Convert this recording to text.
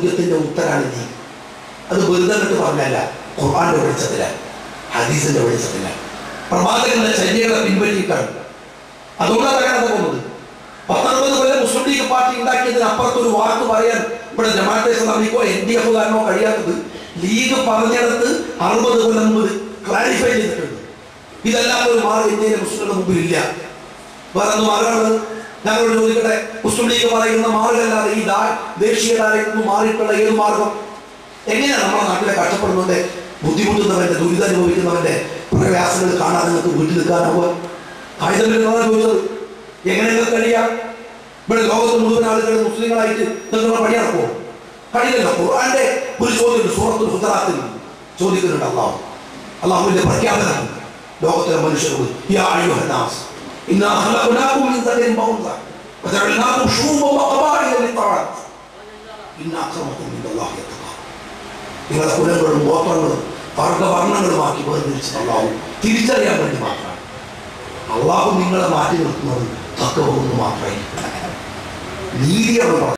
ചോദ്യത്തിന്റെ ഉത്തരാണ് നീ. അത് വെറുതെ കണ്ട് പറഞ്ഞല്ല. ഖുർആാന്റെ വെളിച്ചത്തില. ഹദീസിന്റെ വെളിച്ചത്തില. പ്രവാചകന്റെ ചര്യകളെ പിൻവലിയിട്ടാണ് അതുകൊണ്ടാണ് തകർന്നു പോകുന്നത്. പത്തൊൻപത് കൊല്ലം മുസ്ലിം ലീഗ് പാർട്ടി ഉണ്ടാക്കിയതിന് അപ്പുറത്തൊരു വാക്ക് പറയാൻ ഇവിടെ ജമാഅത്തെ ഇസ്ലാമിക്കോ എൻ ഡി എഫ് കാരണോ കഴിയാത്തത് ലീഗ് പറഞ്ഞിടത്ത് അറുപത് കൊല്ലം മുമ്പ് ക്ലാരിഫൈ ചെയ്തിട്ടുണ്ട്. ഇതെല്ലാം ഒരു മാറി ഇന്ത്യയിലെ മുസ്ലിങ്ങളുടെ മുമ്പിൽ ഇല്ല വേറെ ഒന്ന് മാറുകയാണ് ഞങ്ങളോട് ചോദിക്കട്ടെ മുസ്ലിം ലീഗ് പറയുന്ന മാർഗമല്ലാതെ ഈ ദേശീയ ധാരയിൽ നിന്ന് മാറിയിട്ടുള്ള ഏത് മാർഗം? എങ്ങനെയാണ് നമ്മുടെ നാട്ടിലെ കഷ്ടപ്പെടുന്നവന്റെ ബുദ്ധിമുട്ടുന്നവന്റെ ദുരിതം അനുഭവിക്കുന്നവന്റെ പ്രയാസങ്ങൾ കാണാൻ നിങ്ങൾക്ക് വീട്ടിൽ നിൽക്കാനാവുക ആയുധമില്ലെന്നാണ് ചോദിച്ചത് എങ്ങനെ നിങ്ങൾക്ക് കഴിയാം? ഇവിടെ ലോകത്ത് മുഴുവൻ ആളുകൾ മുസ്ലിങ്ങളായിട്ട് നിങ്ങളുടെ പണി നടക്കുമോ കഴിയില്ലല്ലോ ഖുർആന്റെ ഒരു ചോദ്യം സൂറത്തുൽ ഹുദറാത്തിൽ ചോദിക്കുന്നുണ്ട് അള്ളാഹു. അള്ളാഹുവിന്റെ പ്രഖ്യാപനം. ലോകത്തിലെ മനുഷ്യരോട് യാ അയ്യുഹന്നാസ് ഇന്നാ ഖലഖനാകും മിൻ ദക്കരിൻ വഉൻസ വജഅൽനാകും ശൂബൻ വഖബാഇല ലിത്തഅത്ത് ഇന്ന അക്രമക്കും ഇൻദല്ലാഹി യത്തഖാ നിങ്ങളുടെ കുലങ്ങളും ഗോത്രങ്ങളും വർഗവർണങ്ങളുമാക്കി വേർതിരിച്ച് അള്ളാഹു തിരിച്ചറിയാൻ വേണ്ടി മാത്രമാണ് അള്ളാഹു നിങ്ങളെ മാറ്റി നിർത്തുന്നത് തക്കവെന്ന് മാത്രമായിരിക്കും. നീതിയാണ്